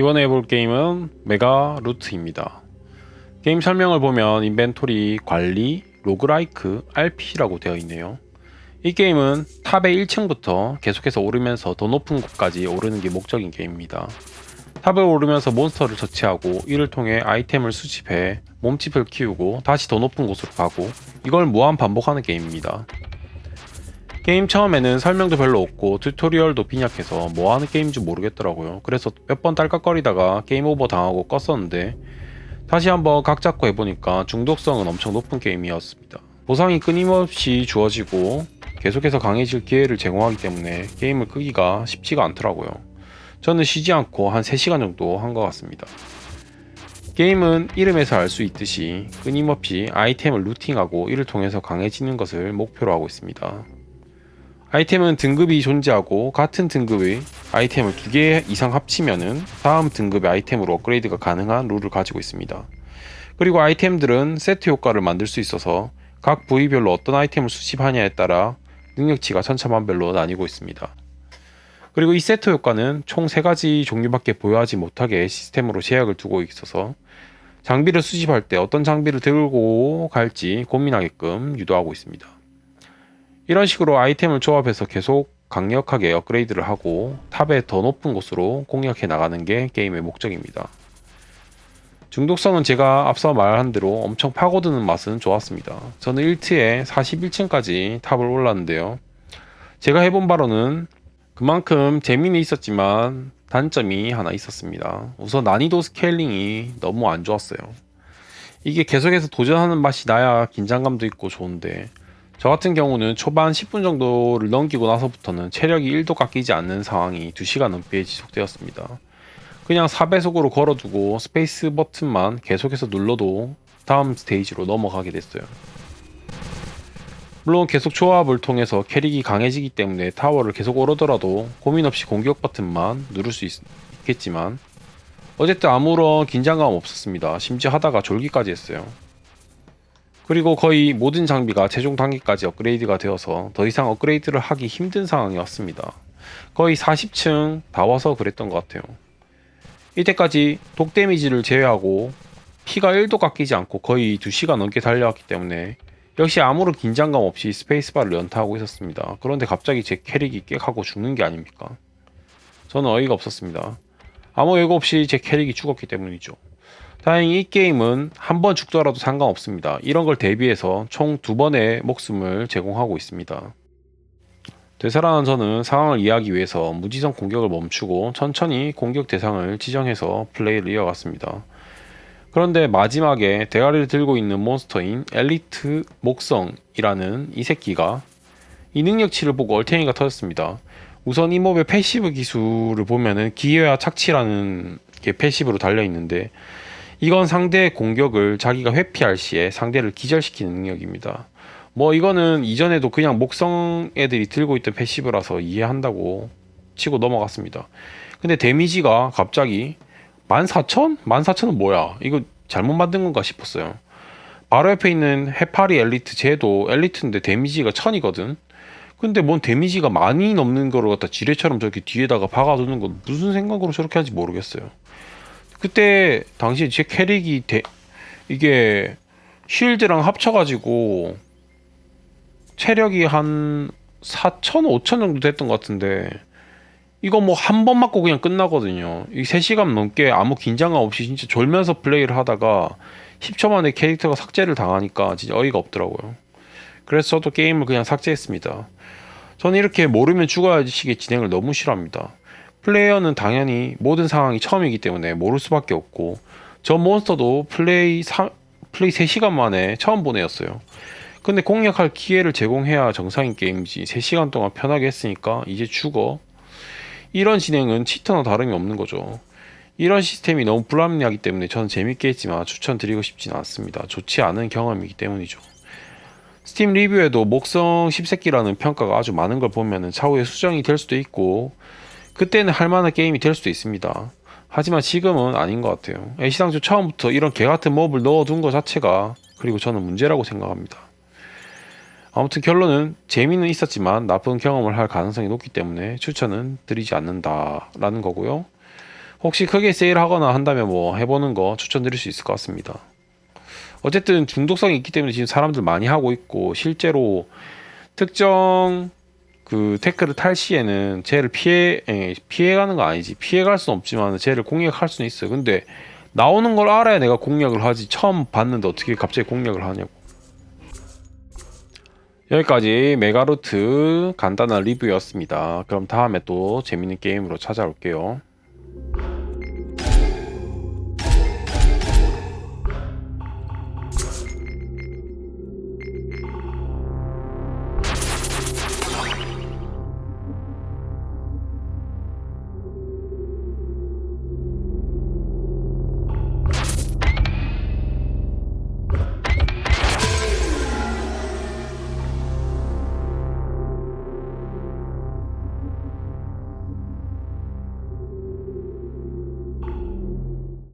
이번에 해볼 게임은 메가 루트입니다. 게임 설명을 보면 인벤토리, 관리, 로그라이크, RP라고 되어 있네요. 이 게임은 탑의 1층부터 계속해서 오르면서 더 높은 곳까지 오르는 게 목적인 게임입니다. 탑을 오르면서 몬스터를 처치하고 이를 통해 아이템을 수집해 몸집을 키우고 다시 더 높은 곳으로 가고 이걸 무한 반복하는 게임입니다. 게임 처음에는 설명도 별로 없고 튜토리얼도 빈약해서 뭐 하는 게임인지 모르겠더라고요. 그래서 몇 번 딸깍거리다가 게임 오버 당하고 껐었는데 다시 한번 각 잡고 해보니까 중독성은 엄청 높은 게임이었습니다. 보상이 끊임없이 주어지고 계속해서 강해질 기회를 제공하기 때문에 게임을 끄기가 쉽지가 않더라고요. 저는 쉬지 않고 한 3시간 정도 한 것 같습니다. 게임은 이름에서 알 수 있듯이 끊임없이 아이템을 루팅하고 이를 통해서 강해지는 것을 목표로 하고 있습니다. 아이템은 등급이 존재하고 같은 등급의 아이템을 두 개 이상 합치면은 다음 등급의 아이템으로 업그레이드가 가능한 룰을 가지고 있습니다. 그리고 아이템들은 세트 효과를 만들 수 있어서 각 부위별로 어떤 아이템을 수집하냐에 따라 능력치가 천차만별로 나뉘고 있습니다. 그리고 이 세트 효과는 총 3가지 종류밖에 보유하지 못하게 시스템으로 제약을 두고 있어서 장비를 수집할 때 어떤 장비를 들고 갈지 고민하게끔 유도하고 있습니다. 이런 식으로 아이템을 조합해서 계속 강력하게 업그레이드를 하고 탑의 더 높은 곳으로 공략해 나가는 게 게임의 목적입니다. 중독성은 제가 앞서 말한 대로 엄청 파고드는 맛은 좋았습니다. 저는 1트에 41층까지 탑을 올랐는데요. 제가 해본 바로는 그만큼 재미는 있었지만 단점이 하나 있었습니다. 우선 난이도 스케일링이 너무 안 좋았어요. 이게 계속해서 도전하는 맛이 나야 긴장감도 있고 좋은데 저 같은 경우는 초반 10분 정도를 넘기고 나서부터는 체력이 1도 깎이지 않는 상황이 2시간 넘게 지속되었습니다. 그냥 4배속으로 걸어두고 스페이스 버튼만 계속해서 눌러도 다음 스테이지로 넘어가게 됐어요. 물론 계속 조합을 통해서 캐릭이 강해지기 때문에 타워를 계속 오르더라도 고민 없이 공격 버튼만 누를 수 있, 있겠지만 어쨌든 아무런 긴장감 없었습니다. 심지어 하다가 졸기까지 했어요. 그리고 거의 모든 장비가 최종 단계까지 업그레이드가 되어서 더 이상 업그레이드를 하기 힘든 상황이 왔습니다. 거의 40층 다 와서 그랬던 것 같아요. 이때까지 독 데미지를 제외하고 피가 1도 깎이지 않고 거의 2시간 넘게 달려왔기 때문에 역시 아무런 긴장감 없이 스페이스바를 연타하고 있었습니다. 그런데 갑자기 제 캐릭이 깨하고 죽는 게 아닙니까? 저는 어이가 없었습니다. 아무 예고 없이 제 캐릭이 죽었기 때문이죠. 다행히 이 게임은 한 번 죽더라도 상관없습니다. 이런 걸 대비해서 총 두 번의 목숨을 제공하고 있습니다. 되살아난 저는 상황을 이해하기 위해서 무지성 공격을 멈추고 천천히 공격 대상을 지정해서 플레이를 이어갔습니다. 그런데 마지막에 대가리를 들고 있는 몬스터인 엘리트 목성이라는 이 새끼가 이 능력치를 보고 얼탱이가 터졌습니다. 우선 이 몹의 패시브 기술을 보면은 기회와 착취라는 게 패시브로 달려 있는데 이건 상대의 공격을 자기가 회피할 시에 상대를 기절시키는 능력입니다. 뭐 이거는 이전에도 그냥 목성 애들이 들고 있던 패시브라서 이해한다고 치고 넘어갔습니다. 근데 데미지가 갑자기 14,000? 14,000은 뭐야? 이거 잘못 만든 건가 싶었어요. 바로 옆에 있는 해파리 엘리트 쟤도 엘리트인데 데미지가 1000이거든. 근데 뭔 데미지가 많이 넘는 거를 갖다 지뢰처럼 저렇게 뒤에다가 박아두는 건 무슨 생각으로 저렇게 하는지 모르겠어요. 그때 당시에 제 캐릭이 대, 이게 쉴드랑 합쳐가지고 체력이 한 4천, 5천 정도 됐던 것 같은데 이거 뭐 한 번 맞고 그냥 끝나거든요. 이 3시간 넘게 아무 긴장감 없이 진짜 졸면서 플레이를 하다가 10초 만에 캐릭터가 삭제를 당하니까 진짜 어이가 없더라고요. 그래서 저도 게임을 그냥 삭제했습니다. 저는 이렇게 모르면 죽어야지 식의 진행을 너무 싫어합니다. 플레이어는 당연히 모든 상황이 처음이기 때문에 모를 수밖에 없고 저 몬스터도 플레이 사, 플레이 3시간 만에 처음 보내였어요. 근데 공략할 기회를 제공해야 정상인 게임이지 3시간 동안 편하게 했으니까 이제 죽어. 이런 진행은 치트나 다름이 없는 거죠. 이런 시스템이 너무 불합리하기 때문에 저는 재밌게 했지만 추천드리고 싶지는 않습니다. 좋지 않은 경험이기 때문이죠. 스팀 리뷰에도 목성 10세기라는 평가가 아주 많은 걸 보면은 차후에 수정이 될 수도 있고 그때는 할 만한 게임이 될 수도 있습니다. 하지만 지금은 아닌 것 같아요. 애시당초 처음부터 이런 개 같은 몹을 넣어둔 것 자체가 그리고 저는 문제라고 생각합니다. 아무튼 결론은 재미는 있었지만 나쁜 경험을 할 가능성이 높기 때문에 추천은 드리지 않는다라는 거고요. 혹시 크게 세일하거나 한다면 뭐 해보는 거 추천드릴 수 있을 것 같습니다. 어쨌든 중독성이 있기 때문에 지금 사람들 많이 하고 있고 실제로 특정 그 태클을 탈 시에는 쟤를 피해 에, 피해가는 거 아니지 피해갈 수는 없지만 쟤를 공략할 수는 있어요. 근데 나오는 걸 알아야 내가 공략을 하지 처음 봤는데 어떻게 갑자기 공략을 하냐고. 여기까지 메가루트 간단한 리뷰였습니다. 그럼 다음에 또 재밌는 게임으로 찾아올게요.